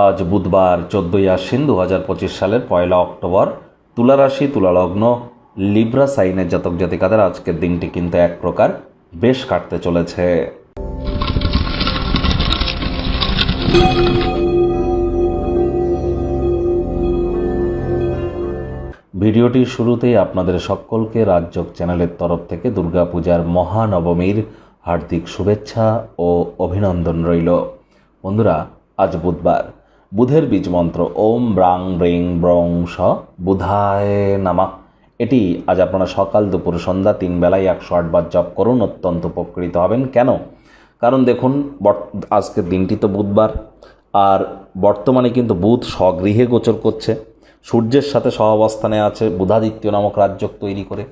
আজ বুধবার চোদ্দোই আশ্বিন দু হাজার পঁচিশ সালের পয়লা অক্টোবর তুলা রাশি তুলালগ্ন, লিব্রা সাইনের জাতক জাতিকাদের আজকের দিনটি কিন্তু এক প্রকার বেশ কাটতে চলেছে। ভিডিওটির শুরুতেই আপনাদের সকলকে রাজযোগ চ্যানেলের তরফ থেকে দুর্গাপূজার মহানবমীর হার্দিক শুভেচ্ছা ও অভিনন্দন রইল। বন্ধুরা, আজ বুধবার। বুধের বীজ মন্ত্র ওম ব্রাং ব্রিং ব্রং স বুধায় নামা। এটি আজ আপনারা সকাল দুপুর সন্ধ্যা তিন বেলায় একশো আটবার জপ করুন, অত্যন্ত উপকৃত হবেন। কেন? কারণ দেখুন আজকের দিনটি তো বুধবার, আর বর্তমানে কিন্তু বুধ স্বগৃহে গোচর করছে। সূর্যের সাথে সহাবস্থানে আছে বুধাদিত্য নামক রাজ্য তৈরি করে।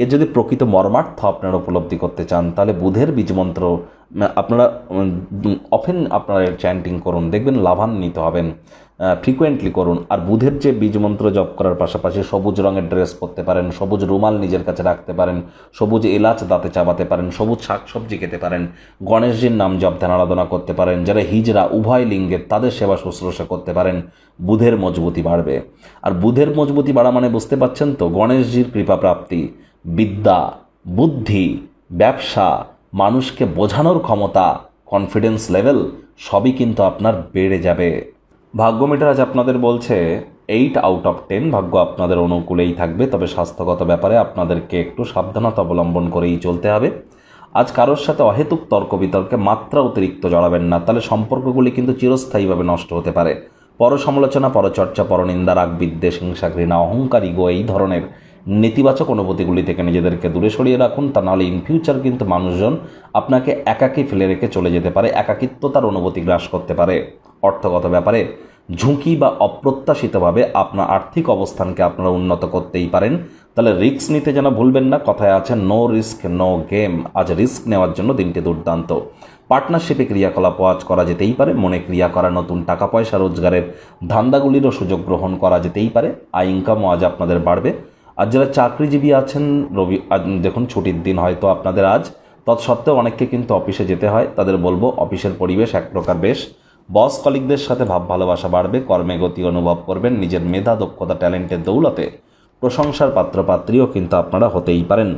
এর যদি প্রকৃত মর্মার্থ আপনারা উপলব্ধি করতে চান, তাহলে বুধের বীজমন্ত্র আপনারা অফেন আপনারা চ্যান্টিং করুন, দেখবেন লাভান্বিত হবেন ফ্রিকোয়েন্টলি করুন। আর বুধের যে বীজমন্ত্র জপ করার পাশাপাশি সবুজ রঙের ড্রেস পরতে পারেন, সবুজ রুমাল নিজের কাছে রাখতে পারেন, সবুজ এলাচ দাঁতে চাবাতে পারেন, সবুজ শাকসবজি খেতে পারেন, গণেশজির নাম জপ ধ্যান আরাধনা করতে পারেন, যারা হিজরা উভয় লিঙ্গের তাদের সেবা শুশ্রূষা করতে পারেন, বুধের মজবুতি বাড়বে। আর বুধের মজবুতি বাড়া মানে বুঝতে পারছেন তো, গণেশজির কৃপা প্রাপ্তি। বিদ্যা, বুদ্ধি, ব্যবসা, মানুষকে বোঝানোর ক্ষমতা কনফিডেন্স লেভেল সবই কিন্তু আপনার বেড়ে যাবে। ভাগ্য মিটার আজ আপনাদের বলছে এইট আউট অফ টেন ভাগ্য আপনাদের অনুকূলেই থাকবে, তবে স্বাস্থ্যগত ব্যাপারে আপনাদেরকে একটু সাবধানতা অবলম্বন করেই চলতে হবে। আজ কারোর সাথে অহেতুক তর্ক বিতর্কে মাত্রা অতিরিক্ত জড়াবেন না, তাহলে সম্পর্কগুলি কিন্তু চিরস্থায়ীভাবে নষ্ট হতে পারে। পরসমালোচনা, পরচর্চা, পরনিন্দা রাগ বিদ্বেষ হিংসা, ঘৃণা, অহংকার ইগো এই ধরনের নেতিবাচক অনুভূতিগুলি থেকে নিজেদেরকে দূরে সরিয়ে রাখুন, তা নাহলে ইন ফিউচার কিন্তু মানুষজন আপনাকে একাকী ফেলে রেখে চলে যেতে পারে, একাকিত্বতার অনুভূতি গ্রাস করতে পারে। অর্থগত ব্যাপারে, ঝুঁকি বা অপ্রত্যাশিতভাবে আপনার আর্থিক অবস্থানকে আপনারা উন্নত করতেই পারেন। তাহলে রিস্ক নিতে যেন ভুলবেন না, কথায় আছে নো রিস্ক নো গেম আজ রিস্ক নেওয়ার জন্য দিনটি দুর্দান্ত। পার্টনারশিপে ক্রিয়াকলাপ আজ করা যেতেই পারে, মনে ক্রিয়া করা, নতুন টাকা পয়সা রোজগারের ধান্দাগুলিরও সুযোগ গ্রহণ করা যেতেই পারে। আয় ইনকামও আজ আপনাদের বাড়বে। আর যারা চাকরিজীবী আছেন, রবি দেখুন, ছুটির দিন হয়তো আপনাদের আজ। তৎসত্ত্বেও অনেককে কিন্তু অফিসে যেতে হয়। তাদের বলব, অফিসের পরিবেশ এক প্রকার বেশ। বস কলিকদের সাথে ভাব ভালোবাসা বাড়বে, কর্মে গতি অনুভব করবেন, নিজের মেধা, দক্ষতা, ট্যালেন্টের দৌলতে। প্রশংসার পাত্রপাত্রীও কিন্তু আপনারা হতেই পারেন।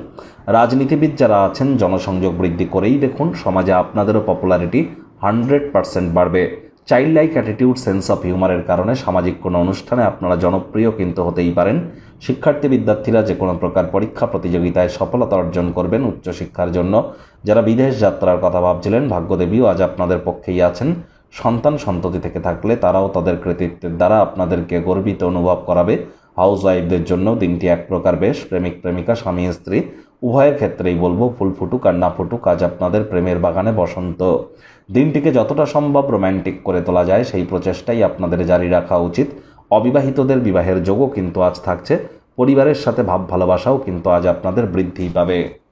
রাজনীতিবিদ যারা আছেন, জনসংযোগ বৃদ্ধি করেই দেখুন, সমাজে আপনাদেরও পপুলারিটি হান্ড্রেড পার্সেন্ট বাড়বে। Child like attitude sense of হিউমারের কারণে সামাজিক কোনো অনুষ্ঠানে আপনারা জনপ্রিয় কিন্তু হতেই পারেন। শিক্ষার্থী বিদ্যার্থীরা যে কোনো প্রকার পরীক্ষা প্রতিযোগিতায় সফলতা অর্জন করবেন উচ্চশিক্ষার জন্য। যারা বিদেশ যাত্রার কথা ভাবছিলেন, ভাগ্যদেবীও আজ আপনাদের পক্ষেই আছেন। সন্তান সন্ততি থেকে থাকলে তারাও তাদের কৃতিত্বের দ্বারা আপনাদেরকে গর্বিত অনুভব করাবে। হাউস ওয়াইফদের জন্য দিনটি এক প্রকার বেশ। প্রেমিক, প্রেমিকা, স্বামী, স্ত্রী উভয়ের ক্ষেত্রেই বলব, ফুল ফুটুক আর না ফুটুক, আজ আপনাদের প্রেমের বাগানে বসন্ত। দিনটিকে যতটা সম্ভব রোম্যান্টিক করে তোলা যায়, সেই প্রচেষ্টাই আপনাদের জারি রাখা উচিত। অবিবাহিতদের বিবাহের যোগও কিন্তু আজ থাকছে, পরিবারের সাথে ভাব ভালোবাসাও কিন্তু আজ আপনাদের বৃদ্ধি পাবে।